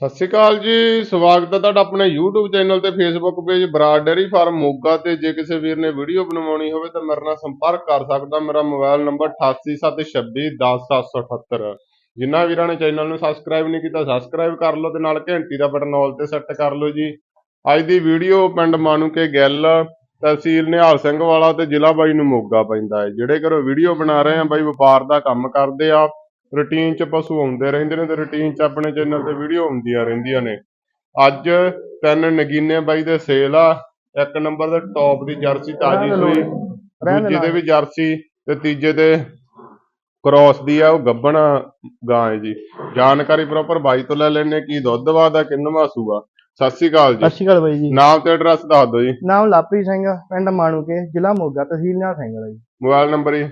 ਸਤਿ ਸ਼੍ਰੀ ਅਕਾਲ ਜੀ, ਸਵਾਗਤ ਹੈ ਤੁਹਾਡਾ ਆਪਣੇ YouTube ਚੈਨਲ ਤੇ Facebook page Brar dairy farm Moga ਤੇ। ਜੇ ਕਿਸੇ ਵੀਰ ਨੇ ਵੀਡੀਓ ਬਣਵਾਉਣੀ ਹੋਵੇ ਤਾਂ ਮੇਰੇ ਨਾਲ ਸੰਪਰਕ ਕਰ ਸਕਦਾ। ਮੇਰਾ ਮੋਬਾਈਲ ਨੰਬਰ 8876210778 ਜਿਨ੍ਹਾਂ ਵੀਰਾਂ ਨੇ ਚੈਨਲ ਨੂੰ ਸਬਸਕ੍ਰਾਈਬ ਨਹੀਂ ਕੀਤਾ ਸਬਸਕ੍ਰਾਈਬ ਕਰ ਲਓ ਤੇ ਨਾਲ ਘੰਟੀ ਦਾ ਬਟਨ ਆਲ ਤੇ ਸੈੱਟ ਕਰ ਲਓ ਜੀ। ਅੱਜ ਦੀ ਵੀਡੀਓ ਪਿੰਡ ਮਾਨੂਕੇ ਗਿੱਲ, ਤਹਿਸੀਲ ਨਿਹਾਲ ਸਿੰਘ ਵਾਲਾ ਤੇ ਜ਼ਿਲ੍ਹਾ ਬਾਈ ਨੂੰ ਮੋਗਾ ਪੈਂਦਾ ਹੈ। ਜਿਹੜੇ ਘਰੋਂ ਵੀਡੀਓ ਬਣਾ ਰਹੇ ਆ, ਬਾਈ ਵਪਾਰ ਦਾ ਕੰਮ ਕਰਦੇ ਆ। ਰੂਟੀਨ ਚ ਪਸ਼ੂ ਆਉਂਦੇ ਰਹਿੰਦੇ ਨੇ ਤੇ ਰੂਟੀਨ ਚ ਆਪਣੇ ਚੈਨਲ ਤੇ ਵੀਡੀਓ ਆਉਂਦੀਆਂ ਰਹਿੰਦੀਆਂ ਨੇ। ਅੱਜ ਤਿੰਨ ਨਗੀਨੇ ਬਾਈ ਦੇ ਸੇਲ ਆ ਇੱਕ ਨੰਬਰ ਦੇ ਟੌਪ ਦੀ ਜਰਸੀ ਤਾਜੀ ਸੂਈ ਦੂਜੇ ਤੇ ਵੀ ਜਰਸੀ ਤੇ ਤੀਜੇ ਤੇ ਕ੍ਰੋਸ ਦੀ ਆ ਉਹ ਗੱਬਣ ਗਾਂ ਹੈ ਜੀ। ਜਾਣਕਾਰੀ ਪ੍ਰੋਪਰ ਬਾਈ ਤੋਂ ਲੈ ਲੈਣੇ ਕੀ ਦੁੱਧ ਵਾਦਾ ਕਿੰਨਵਾ ਸੂਆ ਸਤਿ ਸ਼੍ਰੀ ਅਕਾਲ ਜੀ। ਸਤਿ ਸ਼੍ਰੀ ਅਕਾਲ ਬਾਈ ਜੀ। ਨਾਮ ਤੇ ਐਡਰੈਸ ਦੱਸ ਦਿਓ ਜੀ। ਨਾਮ ਲਾਪਰੀ ਸਿੰਘ ਪਿੰਡ ਮਾਣੂਕੇ ਜ਼ਿਲ੍ਹਾ ਮੋਗਾ ਤਹਿਸੀਲ ਨਿਹਾਲ ਸਿੰਘ ਵਾਲਾ ਜੀ। ਮੋਬਾਈਲ ਨੰਬਰ ਜੀ।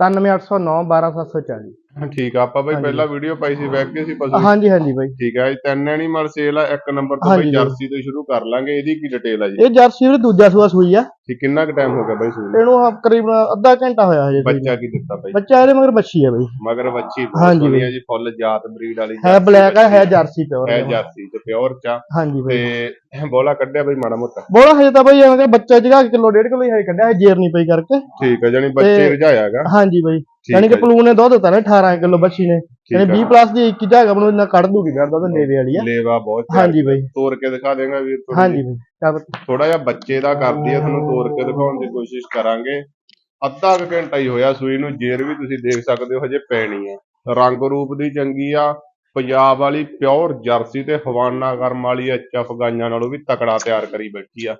97809 12740 ਠੀਕ ਆ ਆਪਾਂ ਬਾਈ। ਪਹਿਲਾਂ ਵੀਡੀਓ ਪਾਈ ਸੀ ਬੈਕ ਕੇ ਸੀ ਪਸ਼ੂ। ਹਾਂਜੀ ਹਾਂਜੀ ਬਾਈ। ਠੀਕ ਹੈ ਜੀ ਤਿੰਨ ਐਨੀਮਲ ਸੇਲ ਆ ਇੱਕ ਨੰਬਰ ਤੋਂ ਬਈ। ਜਰਸੀ ਤੋਂ ਸ਼ੁਰੂ ਕਰ ਲਾਂਗੇ ਇਹਦੀ ਕੀ ਡਿਟੇਲ ਆ ਜੀ? ਇਹ ਜਰਸੀ ਵੀਰੇ ਦੂਜਾ ਸੂਆ ਸੂਈ ਆ। ਠੀਕ ਕਿੰਨਾ ਕੁ ਟਾਈਮ ਹੋ ਗਿਆ ਬਾਈ ਸੂਈ? ਇਹਨੂੰ ਆਹ ਤਕਰੀਬਨ ਅੱਧਾ ਘੰਟਾ ਹੋਇਆ ਹਜੇ। ਬੱਚਾ ਕੀ ਦਿੱਤਾ ਬਾਈ? ਬੱਚਾ ਇਹਦੇ ਮਗਰ ਬੱਚੀ ਆ ਬਾਈ। ਮਗਰ ਬੱਚੀ ਹਾਂਜੀ ਆ ਜੀ ਫੁੱਲ ਜਾਤ ਬਰੀਡ ਵਾਲੀ ਹੈ ਬਲੈਕ ਆ ਹੈ ਜਰਸੀ ਪਿਓਰ ਹੈ ਜਰਸੀ ਤੇ ਪਿਓਰ ਚਾ ਹਾਂਜੀ ਬਾਈ। ਤੇ ਬੋਲਾ ਕੱਢਿਆ ਬਈ ਮਾੜਾ ਮੋਟਾ। ਬੋਲਾ ਹਜੇ ਤਾਂ ਬਾਈ ਐਵੇਂ ਬੱਚਾ ਜਗਾ ਕਿਲੋ ਡੇਢ ਕਿਲੋ ਹੀ ਹਜੇ ਕੱਢਿਆ ਹੈ ਜੇਰ ਨਹੀਂ ਪਈ ਕਰਕੇ। ਠੀਕ ਹੈ ਜਾਨੀ ਬੱਚੇ ਰਜਾਇਆਗਾ। ਹਾਂਜੀ ਬਾਈ। ਯਾਨੀ ਕਿ ਹੈ ਜੀ, ਪਲੂ ਨੇ ਦੁੱਧ ਦਿੱਤਾ ਨੇ 18 ਕਿਲੋ ਬੱਚੀ ਨੇ। ਯਾਨੀ 20 ਹੈ ਪਲੱਸ ਦੀ 21 ਜਗ੍ਹਾ ਬਣੂ ਇੰਨਾ ਕੱਢ ਦੂਗੀ ਫਿਰ ਦੁੱਧ ਨੇੜੇ ਵਾਲੀ ਆ। ਲੇਵਾ ਬਹੁਤ। ਹਾਂਜੀ ਬਾਈ। ਤੋੜ ਕੇ ਦਿਖਾ ਦੇਗਾ ਵੀਰ ਹਾਂਜੀ ਬਾਈ ਥੋੜਾ ਜਿਹਾ ਬੱਚੇ ਦਾ ਕਰਦੀ ਆ ਤੁਹਾਨੂੰ ਤੋੜ ਕੇ ਦਿਖਾਉਣ ਦੀ ਕੋਸ਼ਿਸ਼ ਕਰਾਂਗੇ। ਅੱਧਾ ਘੰਟਾ ਹੀ ਹੋਇਆ ਸੂਈ ਨੂੰ ਜੇਰ ਵੀ ਤੁਸੀਂ ਦੇਖ ਸਕਦੇ ਹੋ ਹਜੇ ਪੈਣੀ ਆ। ਰੰਗ ਰੂਪ ਦੀ ਚੰਗੀ ਆ। ਪੰਜਾਬ ਵਾਲੀ ਪਿਓਰ ਜਰਸੀ ਤੇ ਹਵਾਨਾ ਕਰਮ ਵਾਲੀ ਐਚਐਫ ਗਾਈਆਂ ਨਾਲੋਂ ਵੀ ਤਕੜਾ ਤਿਆਰ ਕਰੀ ਬੈਠੀ ਆ।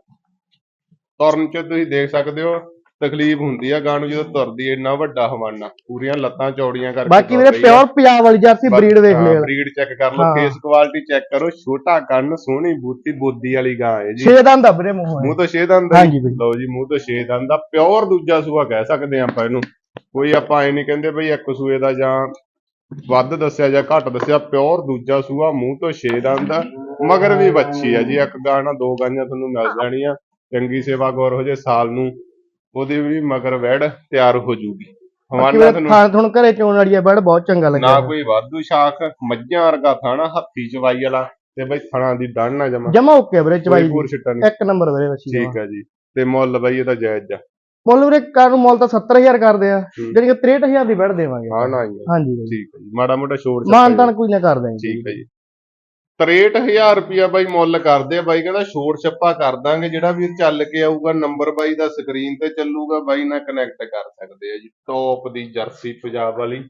ਤੁਰਨ ਚ ਤੁਸੀਂ ਦੇਖ ਸਕਦੇ ਹੋ ਤਕਲੀਫ ਹੁੰਦੀ ਆ ਗਾਂ ਨੂੰ ਜਦੋਂ ਤੁਰਦੀ ਇੰਨਾ ਵੱਡਾ ਹਵਾਨਾ ਪੂਰੀਆਂ ਲੱਤਾਂ ਚੌੜੀਆਂ ਕਰਕੇ ਬਾਕੀ ਵੀਰੇ। ਪਿਓਰ ਪੰਜਾਬ ਵਾਲੀ ਜਰਸੀ ਬਰੀਡ ਵੇਖ ਲਿਓ। ਬਰੀਡ ਚੈੱਕ ਕਰ ਲਓ। ਫੇਸ ਕੁਆਲਿਟੀ ਚੈੱਕ ਕਰੋ ਛੋਟਾ ਕੰਨ ਸੋਹਣੀ ਬੂਤੀ ਬੋਦੀ ਵਾਲੀ ਗਾਂ ਹੈ ਜੀ। ਛੇ ਦੰਦ ਆ ਵੀਰੇ ਮੂੰਹ ਮੂੰਹ ਤੋਂ ਛੇ ਦੰਦ ਆ ਹਾਂਜੀ ਲਓ ਜੀ ਮੂੰਹ ਤੋਂ ਛੇ ਦੰਦ ਦਾ ਪਿਓਰ ਦੂਜਾ ਸੂਆ ਕਹਿ ਸਕਦੇ ਆ ਆਪਾਂ ਇਹਨੂੰ। ਕੋਈ ਆਪਾਂ ਐ ਨਹੀਂ ਕਹਿੰਦੇ ਬਈ ਇੱਕ ਸੂਏ ਦਾ ਜਾਂ ਵੱਧ ਦੱਸਿਆ ਜਾਂ ਘੱਟ ਦੱਸਿਆ ਪਿਓਰ ਦੂਜਾ ਸੂਆ ਮੂੰਹ ਤੋਂ ਛੇ ਦੰਦ ਆ। ਮਗਰ ਵੀ ਬੱਚੀ ਆ ਜੀ ਇੱਕ ਗਾਂ ਨਾਲ ਦੋ ਗਾਂਆਂ ਤੁਹਾਨੂੰ ਮਿਲ ਜਾਣੀਆਂ। ਚੰਗੀ ਸੇਵਾ ਗੌਰ ਹੋ ਜੇ ਸਾਲ ਨੂੰ ਉਹਦੀ ਵੀ ਮਗਰ ਵੈੜ ਤਿਆਰ ਹੋ ਜੂਗੀ। ਹਵਾਨਾ ਤੁਹਾਨੂੰ ਥੁਣ ਘਰੇ ਚੋਣ ਵਾਲੀ ਬੜ ਬਹੁਤ ਚੰਗਾ ਲੱਗਿਆ। ਨਾ ਕੋਈ ਵਾਧੂ ਸ਼ਾਖ ਮੱਝਾਂ ਵਰਗਾ ਥਾਣਾ ਹੱਥੀ ਚਵਾਈ ਵਾਲਾ। ਤੇ ਬਈ ਥਣਾ ਦੀ ਡਣ ਨਾ ਜਮਾ। ਜਮਾ ਓਕੇ ਵੀਰੇ ਚਵਾਈ ਪੂਰ ਛਿੱਟਾ ਨਹੀਂ। ਇੱਕ ਨੰਬਰ ਵੀਰੇ ਦਾ ਠੀਕ ਆ ਜੀ। ਤੇ ਮੁੱਲ ਬਈ ਇਹਦਾ ਜਾਇਜ਼ ਆ। ਮੁੱਲ ਵੀਰੇ ਕਰ ਨੂੰ ਮੁੱਲ ਤਾਂ 70000 ਕਰਦੇ ਆ। ਹੂੰ। ਜਾਨੀ ਕਿ 63000 ਦੀ ਬੜ ਦੇਵਾਂਗੇ। ਹਾਂ ਨਾ ਹੀ। ਹਾਂਜੀ ਠੀਕ ਹੈ ਜੀ। ਮਾੜਾ ਮੋਟਾ ਛੋੜ ਮਾਨ ਤਾਨ ਕੋਈ ਨਾ ਕਰ ਦੇਂਗੇ ਠੀਕ ਹੈ ਜੀ। 63000 ਰੁਪਿਆ ਬਾਈ ਮੁੱਲ ਕਰਦੇ ਆ। ਬਾਈ ਕਹਿੰਦਾ ਛੋੜ ਛੱਪਾ ਕਰ ਦਾਂਗੇ। ਜਿਹੜਾ ਵੀਰ ਚੱਲ ਕੇ ਆਊਗਾ ਨੰਬਰ ਬਾਈ ਦਾ ਸਕਰੀਨ ਤੇ ਚੱਲੂਗਾ। ਬਾਈ ਨਾਲ ਕਨੈਕਟ ਕਰ ਸਕਦੇ ਆ ਜੀ। ਟੌਪ ਦੀ ਜਰਸੀ ਪੰਜਾਬ ਵਾਲੀ।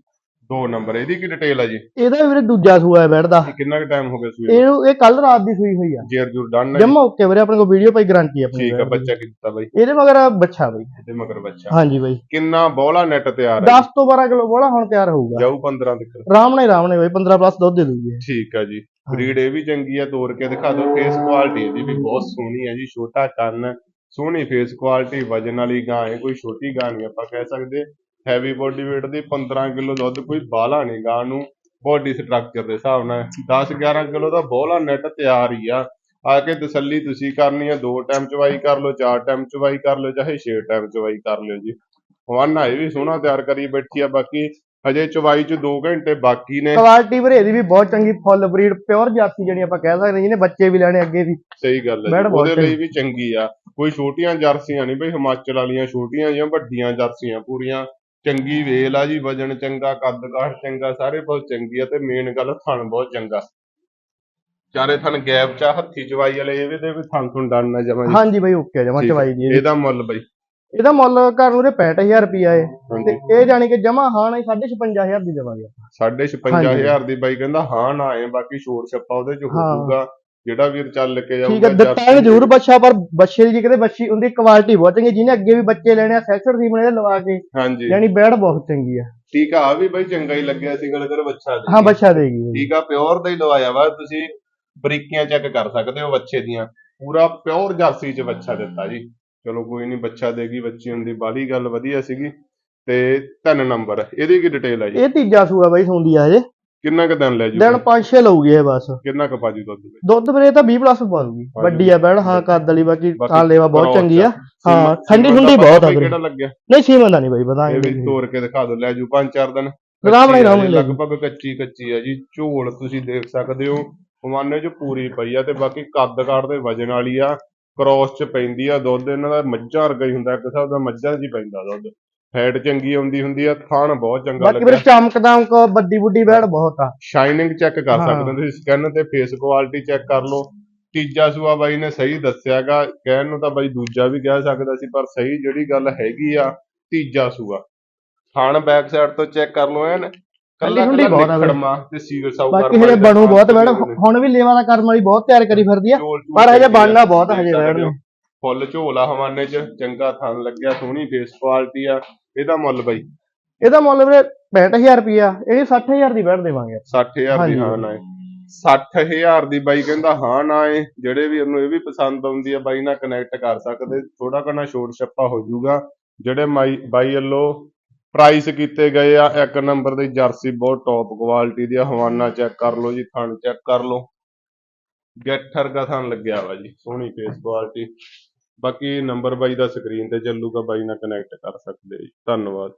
ਦੋ ਨੰਬਰ ਇਹਦੀ ਕੀ ਡਿਟੇਲ ਆ ਜੀ? ਇਹਦਾ ਵੀਰੇ ਦੂਜਾ ਸੂਆ ਹੈ ਬੈੜ ਦਾ ਇਹ ਕਿੰਨਾ ਕੁ ਟਾਈਮ ਹੋ ਗਿਆ ਸੂਏ ਇਹ ਇਹ ਕੱਲ ਰਾਤ ਦੀ ਸੂਈ ਹੋਈ ਆ। ਜੇਰ ਜੂਰ ਡਨ ਜਮਾ ਓਕੇ ਵੀਰੇ ਆਪਣੇ ਕੋਲ ਵੀਡੀਓ ਪਾਈ ਗਾਰੰਟੀ ਆਪਣੀ। ਠੀਕ ਆ। ਬੱਚਾ ਕੀ ਦਿੱਤਾ ਬਾਈ। ਇਹਦੇ ਮਗਰ ਬੱਚਾ ਬਾਈ। ਇਹਦੇ ਮਗਰ ਬੱਚਾ। ਹਾਂਜੀ ਬਾਈ। ਕਿੰਨਾ ਬੋਲਾ ਨੈਟ ਤਿਆਰ ਹੈ 10 ਤੋਂ 12 ਕਿਲੋ ਬੋਲਾ ਹੁਣ ਤਿਆਰ ਹੋਊਗਾ। ਜਾਊ 15 ਤੱਕ। ਆਰਾਮ ਨਾਲ ਆਰਾਮ ਨਾਲ ਬਾਈ 15 ਪਲੱਸ ਦੁੱਧ ਦੇ ਦੂਗੀ। ਠੀਕ ਆ ਜੀ। ਬਰੀਡ ਇਹ ਵੀ ਚੰਗੀ ਆ ਤੋੜ ਕੇ ਦਿਖਾ ਦਿਓ। ਫੇਸ ਕੁਆਲਿਟੀ ਇਹਦੀ ਵੀ ਬਹੁਤ ਸੋਹਣੀ ਹੈ ਜੀ, ਛੋਟਾ ਕੰਨ ਸੋਹਣੀ ਫੇਸ ਕੁਆਲਿਟੀ ਵਜਨ ਵਾਲੀ ਗਾਂ ਹੈ ਕੋਈ ਛੋਟੀ ਗਾਂ ਨਹੀਂ ਆਪਾਂ ਕਹਿ ਸਕਦੇ। ਹੈਵੀ ਬੋਡੀ weight ਦੀ 15 ਕਿਲੋ ਦੁੱਧ ਕੋਈ ਬਾਹਲਾ ਨਹੀਂ ਗਾਂ ਨੂੰ। ਬੋਡੀ ਸਟਰਕਚਰ ਦੇ ਹਿਸਾਬ ਨਾਲ 10 11 ਕਿਲੋ ਦਾ ਬੋਲਾ ਨੈਟ ਤਿਆਰ ਹੀ ਆ। ਆ ਕੇ ਤਸੱਲੀ ਤੁਸੀਂ ਕਰਨੀ ਆ, ਦੋ ਟਾਈਮ ਚਵਾਈ ਕਰ ਲਓ, ਚਾਰ ਟਾਈਮ ਚਵਾਈ ਕਰ ਲਓ, ਚਾਹੇ ਛੇ ਟਾਈਮ ਚਵਾਈ ਕਰ ਲਿਓ ਜੀ। ਹਵਾਨਾ ਇਹ ਵੀ ਸੋਹਣਾ ਤਿਆਰ ਕਰੀ ਬੈਠੀ ਆ। ਬਾਕੀ ਹਜੇ ਚਵਾਈ ਚ 2 ਘੰਟੇ ਬਾਕੀ ਨੇ। ਕੁਆਲਿਟੀ ਵੀਰੇ ਇਹਦੀ ਵੀ ਬਹੁਤ ਚੰਗੀ ਫੁੱਲ ਬਰੀਡ ਪਿਓਰ ਜਾਤੀ ਜਿਹੜੀ ਆਪਾਂ ਕਹਿ ਸਕਦੇ ਜਿਹਨੇ ਬੱਚੇ ਵੀ ਲੈਣੇ ਅੱਗੇ ਵੀ। ਸਹੀ ਗੱਲ ਹੈ। ਉਹਦੇ ਲਈ ਵੀ ਚੰਗੀ ਆ। ਕੋਈ ਛੋਟੀਆਂ ਜਰਸੀਆਂ ਨਹੀਂ ਬਈ ਹਿਮਾਚਲ ਵਾਲੀਆਂ ਛੋਟੀਆਂ ਜਾਂ ਵੱਡੀਆਂ ਜਰਸੀਆਂ ਪੂਰੀਆਂ। ਚੰਗੀ ਵੇਲ ਆ ਜੀ ਵਜਨ ਚੰਗਾ ਕੱਦ ਕਾਠ ਚੰਗਾ ਸਾਰੇ ਬਹੁਤ ਚੰਗੀ ਆ ਤੇ ਮੇਨ ਗੱਲ ਥਣ ਬਹੁਤ ਚੰਗਾ। ਚਾਰੇ ਥਣ ਗੈਪ ਚ ਹੱਥੀ ਚਵਾਈ ਵਾਲੇ ਇਹਦੇ ਵੀ ਥਣ ਥੁਣ ਡਨ ਨਾ ਜਮਾ ਜੀ। ਹਾਂਜੀ ਬਾਈ ਓਕੇ ਜਮਾ। ਚਵਾਈ ਦੀ। ਇਹਦਾ ਮੁੱਲ ਬਈ। ਇਹਦਾ ਮੁੱਲ ਘਰ ਨੂੰ ਦੇ 65000 ਰੁਪਿਆ ਏ। ਹਾਂਜੀ। ਤੇ ਇਹ ਜਾਣੀ ਕਿ ਜਮਾ ਹਾਂ ਨਹੀਂ 55000 ਦੀ ਦੇਵਾਂਗੇ ਆਪਾਂ। ਸਾਢੇ ਛਪੰਜਾ ਹਜ਼ਾਰ ਦੀ ਬਾਈ ਕਹਿੰਦਾ ਹਾਂ ਨਾ ਆਏ ਬਾਕੀ ਛੋੜ ਛੱਪਾ ਉਹਦੇ ਚ ਹਾਂ। ਹੋਊਗਾ ਜਿਹੜਾ ਵੀਰ ਚੱਲ ਕੇ ਠੀਕ ਹੈ ਜਾਊਗਾ ਦਿੱਤਾ ਜਰਸੀ ਜ਼ਰੂਰ ਬੱਚਾ ਪਰ ਬੱਚੇ ਦੀ ਕਿਤੇ ਬੱਚੀ ਉਹਦੀ ਕੁਆਲਿਟੀ ਬਹੁਤ ਚੰਗੀ ਜਿਹਨੇ ਅੱਗੇ ਵੀ ਬੱਚੇ ਲੈਣੇ ਆ ਸੈਕਸਰ ਦੀ ਬਣੇ ਲਵਾ ਕੇ ਹਾਂਜੀ। ਯਾਨੀ ਬੈੜ ਬਹੁਤ ਚੰਗੀ ਆ। ਠੀਕ ਆ ਆ ਵੀ ਬਾਈ ਚੰਗਾ ਹੀ ਲੱਗਿਆ ਸੀ ਗੱਲ ਕਰ ਬੱਚਾ ਦੇ। ਹਾਂ ਬੱਚਾ ਦੇਗੀ। ਠੀਕ ਆ ਪਿਓਰ ਦਾ ਹੀ ਲਵਾਇਆ ਵਾ ਤੁਸੀਂ ਬਰੀਕੀਆਂ ਚੈੱਕ ਕਰ ਸਕਦੇ ਹੋ ਬੱਚੇ ਦੀਆਂ। ਪੂਰਾ ਪਿਓਰ ਜਰਸੀ ਚ ਬੱਚਾ ਦਿੱਤਾ ਜੀ। ਚਲੋ ਕੋਈ ਨਹੀਂ ਬੱਚਾ ਦੇਗੀ ਬੱਚੀ ਹੁੰਦੀ ਬਾਲੀ ਗੱਲ ਵਧੀਆ ਸੀਗੀ। ਤੇ ਤਿੰਨ ਨੰਬਰ ਇਹਦੀ ਕੀ ਡਿਟੇਲ ਆ ਜੀ? ਇਹ ਤੀਜਾ ਸੂਆ ਬਾਈ ਸੁੰਦੀ ਆ ਹਜੇ। ਕਿੰਨਾ ਕੁ ਦਿਨ ਲੈ ਜੂ ਦਿਨ 5-6 ਲਊਗੀ ਇਹ ਬਸ। ਕਿੰਨਾ ਕੁ ਪਾਜੂ ਦੁੱਧ ਵਿੱਚ ਦੁੱਧ ਵੀਰੇ ਤਾਂ 20 ਪਲੱਸ ਪਾ ਦੂਗੀ ਪਾ ਵੱਡੀ ਆ ਬੈੜ ਹਾਂ ਕੱਦ ਵਾਲੀ ਬਾਕੀ ਥਾਂ ਲੇਵਾ ਬਹੁਤ ਚੰਗੀ ਆ। ਹਾਂ ਠੰਡੀ ਠੁੰਡੀ ਬਹੁਤ ਆ ਵੀਰੇ। ਕਿਹੜਾ ਲੱਗਿਆ? ਨਹੀਂ ਸੀਮਨ ਦਾ ਨਹੀਂ ਬਾਈ ਇਹ ਵੀ ਬਤਾਏਂਗੇ ਤੋੜ ਕੇ ਦਿਖਾ ਦੋ ਲੈ ਜੂ ਪੰਜ ਚਾਰ ਦਿਨ। ਨਾਲ ਲੈ ਜੂ। ਲਗਭਗ ਕੱਚੀ ਕੱਚੀ ਆ ਜੀ। ਝੋਲ ਤੁਸੀਂ ਦੇਖ ਸਕਦੇ ਹੋ ਹਵਾਨੇ 'ਚ ਪੂਰੀ ਪਈ ਆ ਤੇ ਬਾਕੀ ਕੱਦ ਕਾਠ ਦੇ ਵਜਨ ਵਾਲੀ ਆ। ਕ੍ਰੋਸ 'ਚ ਪੈਂਦੀ ਆ ਦੁੱਧ ਇਹਨਾਂ ਦਾ ਮੱਝਾਂ ਵਰਗਾ ਹੀ ਹੁੰਦਾ ਇੱਕ ਹਿਸਾਬ ਦਾ ਮੱਝਾਂ 'ਚ ਹੀ ਪੈਂਦਾ ਦੁੱਧ। ਫੈਟ ਚੰਗੀ ਆਉਂਦੀ ਹੁੰਦੀ ਆ ਥਾਣ ਬਹੁਤ ਚੰਗਾ ਬਾਕੀ ਵੀਰੇ ਲੱਗਿਆ। ਚਮਕ ਦਮਕ ਵੱਡੀ ਬੁੱਢੀ ਬੈੜ ਬਹੁਤ ਆ। ਸ਼ਾਈਨਿੰਗ ਚੈੱਕ ਕਰ ਹਾਂ। ਸਕਦੇ ਹੋ ਤੁਸੀਂ ਸਕਿਨ ਤੇ ਫੇਸ ਕੁਆਲਿਟੀ ਚੈੱਕ ਕਰ ਲਓ। ਤੀਜਾ ਸੂਆ ਬਾਈ ਨੇ ਸਹੀ ਦੱਸਿਆਗਾ ਕਹਿਣ ਨੂੰ ਤਾਂ ਬਾਈ ਦੂਜਾ ਵੀ ਕਹਿ ਸਕਦਾ ਸੀ ਪਰ ਸਹੀ ਜਿਹੜੀ ਗੱਲ ਹੈਗੀ ਆ ਤੀਜਾ ਸੂਆ। ਥਣ ਬੈਕ ਸਾਈਡ ਤੋਂ ਚੈੱਕ ਕਰ ਲਓ ਐਨ। ਕੱਲਾ ਠੰਡੀ ਬਹੁਤ ਆ ਵੀਰੇ। ਨਿਖੜਮਾ ਤੇ ਸੀਲ ਸਾਊ ਬਾਕੀ ਹਜੇ ਬਣੂ ਬਹੁਤ ਬੈੜ ਹੁਣ ਵੀ ਲੇਵਾ ਦਾ ਕਰਮ ਵਾਲੀ ਬਹੁਤ ਤਿਆਰ ਕਰੀ ਫਿਰਦੀ ਆ ਪਰ ਹਜੇ ਬਣਨਾ ਬਹੁਤ ਹਜੇ ਬੈੜ ਨੂੰ। ਫੁੱਲ ਝੋਲਾ ਹਵਾਨੇ 'ਚ ਚੰਗਾ ਥਣ ਲੱਗਿਆ ਸੋਹਣੀ ਫੇਸ ਕੁਆਲਿਟੀ ਆ ਇਹਦਾ ਮੁੱਲ ਬਾਈ। ਇਹਦਾ ਮੁੱਲ ਵੀਰੇ 65000 ਰੁਪਿਆ ਇਹ 60000 ਦੀ ਬੈੜ ਦੇਵਾਂਗੇ। 60000 ਦੀ। ਹਾਂ ਨਾ ਏ। 60000 ਦੀ ਬਾਈ ਕਹਿੰਦਾ ਹਾਂ ਨਾ ਏ ਜਿਹੜੇ ਵੀ ਉਹਨੂੰ ਇਹ ਵੀ ਪਸੰਦ ਆਉਂਦੀ ਆ ਬਾਈ ਨਾਲ ਕਨੈਕਟ ਕਰ ਸਕਦੇ ਥੋੜਾ ਘਣਾ ਛੋਟ ਛੱਪਾ ਹੋ ਜਾਊਗਾ। ਜਿਹੜੇ ਮਾਈ ਬਾਈ ਵੱਲੋਂ ਪ੍ਰਾਈਸ ਕੀਤੇ ਗਏ ਆ, ਇੱਕ ਨੰਬਰ ਦੀ ਜਰਸੀ ਬਹੁਤ ਟੌਪ ਕੁਆਲਿਟੀ ਦੀ ਆ, ਹਵਾਨਾ ਚੈੱਕ ਕਰ ਲਓ ਜੀ, ਥਣ ਚੈੱਕ ਕਰ ਲਓ। ਗੱਠਰ ਦਾ ਥਣ ਲੱਗਿਆ ਵਾ ਜੀ, ਸੋਹਣੀ ਫੇਸ ਕੁਆਲਿਟੀ ਬਾਕੀ ਨੰਬਰ ਬਾਈ ਦਾ ਸਕਰੀਨ ਤੇ ਚੱਲੂਗਾ, ਬਾਈ ਨਾਲ ਕਨੈਕਟ ਕਰ ਸਕਦੇ ਜੀ। ਧੰਨਵਾਦ।